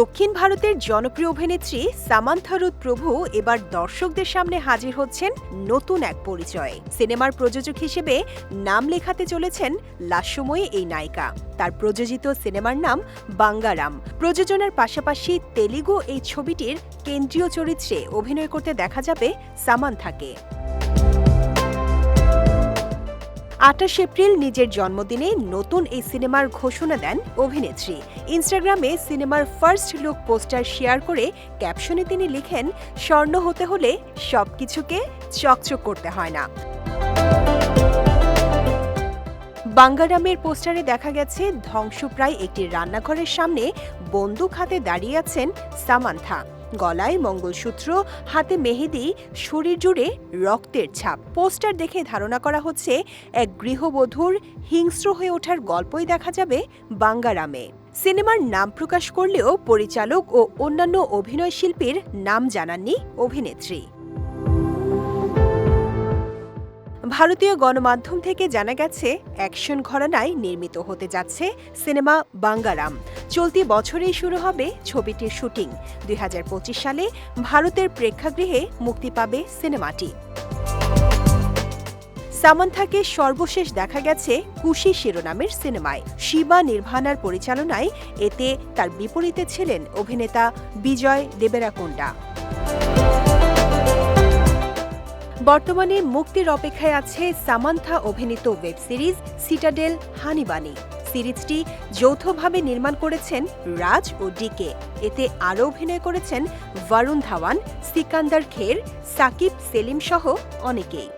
দক্ষিণ ভারতের জনপ্রিয় অভিনেত্রী সামান্থারুদ প্রভু এবার দর্শকদের সামনে হাজির হচ্ছেন নতুন এক পরিচয়ে। সিনেমার প্রযোজক হিসেবে নাম লেখাতে চলেছেন লাস্যময়ী এই নায়িকা। তার প্রযোজিত সিনেমার নাম বাঙ্গারাম। প্রযোজনার পাশাপাশি তেলুগু এই ছবিটির কেন্দ্রীয় চরিত্রে অভিনয় করতে দেখা যাবে সামান্থাকে। আটাশ এপ্রিল নিজের জন্মদিনে নতুন এই সিনেমার ঘোষণা দেন অভিনেত্রী। ইনস্টাগ্রামে সিনেমার ফার্স্ট লুক পোস্টার শেয়ার করে ক্যাপশনে তিনি লিখেন, স্বর্ণ হতে হলে সবকিছুকে চকচক করতে হয় না। বাঙ্গারামের পোস্টারে দেখা গেছে, ধ্বংসপ্রায় একটি রান্নাঘরের সামনে বন্দুক হাতে দাঁড়িয়ে আছেন সামান্থা। গলায় মঙ্গলসূত্র, হাতে মেহেদি, শরীর জুড়ে রক্তের ছাপ। পোস্টার দেখে ধারণা করা হচ্ছে, এক গৃহবধূর হিংস্র হয়ে ওঠার গল্পই দেখা যাবে বাঙ্গারামে। সিনেমার নাম প্রকাশ করলেও পরিচালক ও অন্যান্য অভিনয় শিল্পীর নাম জানাননি অভিনেত্রী। ভারতীয় গণমাধ্যম থেকে জানা গেছে, অ্যাকশন ঘরানায় নির্মিত হতে যাচ্ছে সিনেমা বাঙ্গারাম। চলতি বছরেই শুরু হবে ছবিটির শুটিং। দুই হাজার পঁচিশ সালে ভারতের প্রেক্ষাগৃহে মুক্তি পাবে সিনেমাটি। সামান্থাকে সর্বশেষ দেখা গেছে কুশি শিরোনামের সিনেমায়। শিবা নির্ভানার পরিচালনায় এতে তার বিপরীতে ছিলেন অভিনেতা বিজয় দেবেরাকোন্ডা। বর্তমানে মুক্তির অপেক্ষায় আছে সামান্থা অভিনীত ওয়েব সিরিজ সিটাডেল হানিবানি। সিরিজটি যৌথভাবে নির্মাণ করেছেন রাজ ও ডিকে। এতে আরও অভিনয় করেছেন বরুণ ধাওয়ান সিকান্দার খের, সাকিব, সেলিম সহ অনেকেই।